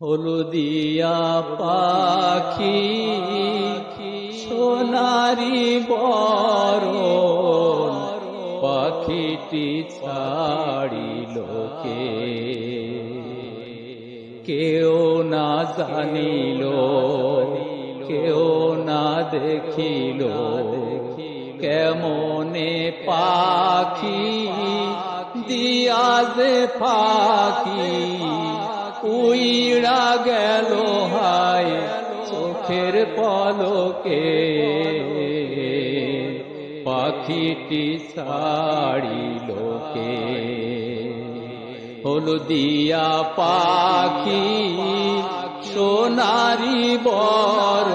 হলুদিয়া পাখি, সোনারি বরণ, পাখিটি ছাড়িল কে কেউ না জানিল, কেউ না দেখিল, কেমনে পাখি দিয়া যে পাখি উইড়া গেল হায় চোখের পলকে। পাখিটি ছাড়িল কে? হলদিয়া পাখি, সোনারি বড়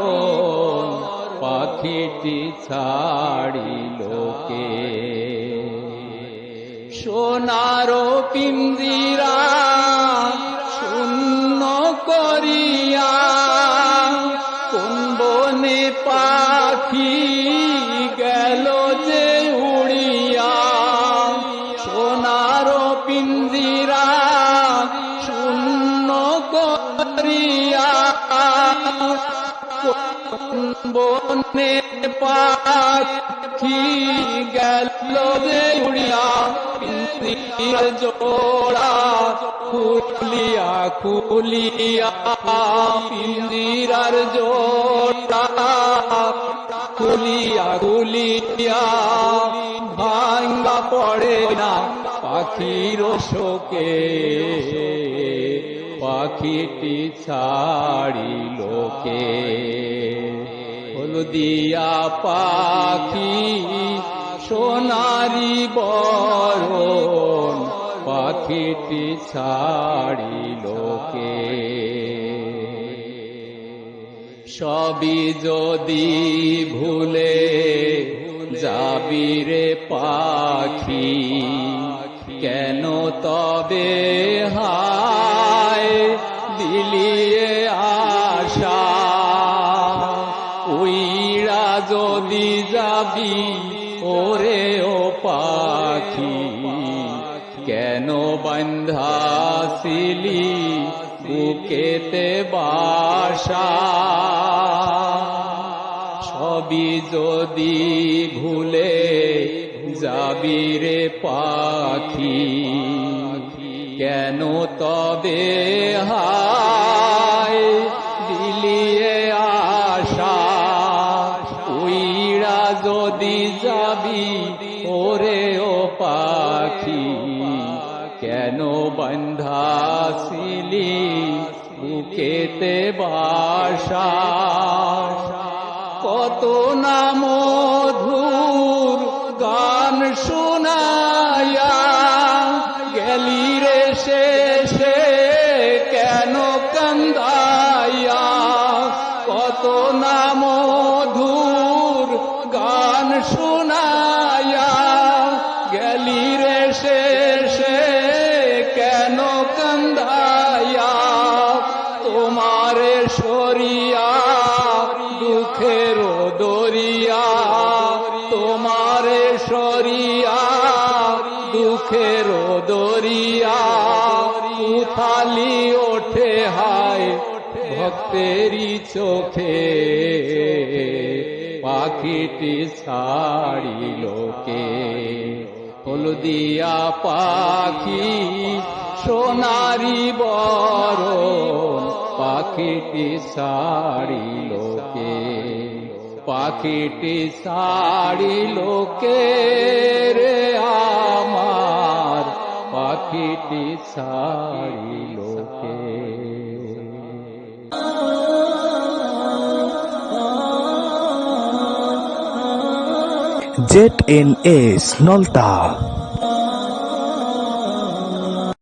পাখিটি ছাড়িল কে? সোনারো পিঞ্জিরা পাখি গেল যে উড়িয়া, সোনারো পিঞ্জিরা শূন্য করিয়া বনে পাখি গেল যে উড়িয়া, পিঞ্জির জোড়া খুলিয়া খুলিয়া, পিঞ্জিরার জোড়া খুলিয়া খুলিয়া ভাঙ্গা পড়ে না পাখির শোকে। পাখিটি ছাড়ি লোকে হলদিয়া পাখি, সোনারি বরণ, পাখিটি ছাড়ি কে? সবই যদি ভুলে যাবি রে পাখি, কেন তবে হায় দিলিয়ে আশা? উইরা যদি যাবি ওরে ও পাখি, কেন বন্ধাছিলি বুকেতে বাসা। সবই যদি ভুলে যাবি রে পাখি, কেন তবে হায় দিলিয়ে আশা? উইরা যদি যাবি ওরে ও পাখি, কেন বন্ধাছিলি বুকেতে বাসা কত না মধুর গান শোনায়া গেলি রে শেষে, কেন কান্দাইয়া? কত না মধুর গান শোনায়া সরিয়া, দুঃখের দরিয়া, উথালি ওঠে হায় ভক্তেরই চোখে। পাখিটি ছাড়িল কে হলদিয়া পাখি, সোনারি বরণ, পাখিটি ছাড়িল কে পাখিটি সাড়ি লোকে রে আমার। পাখিটি ছাড়িল লোকে জেড এন এস নলতা।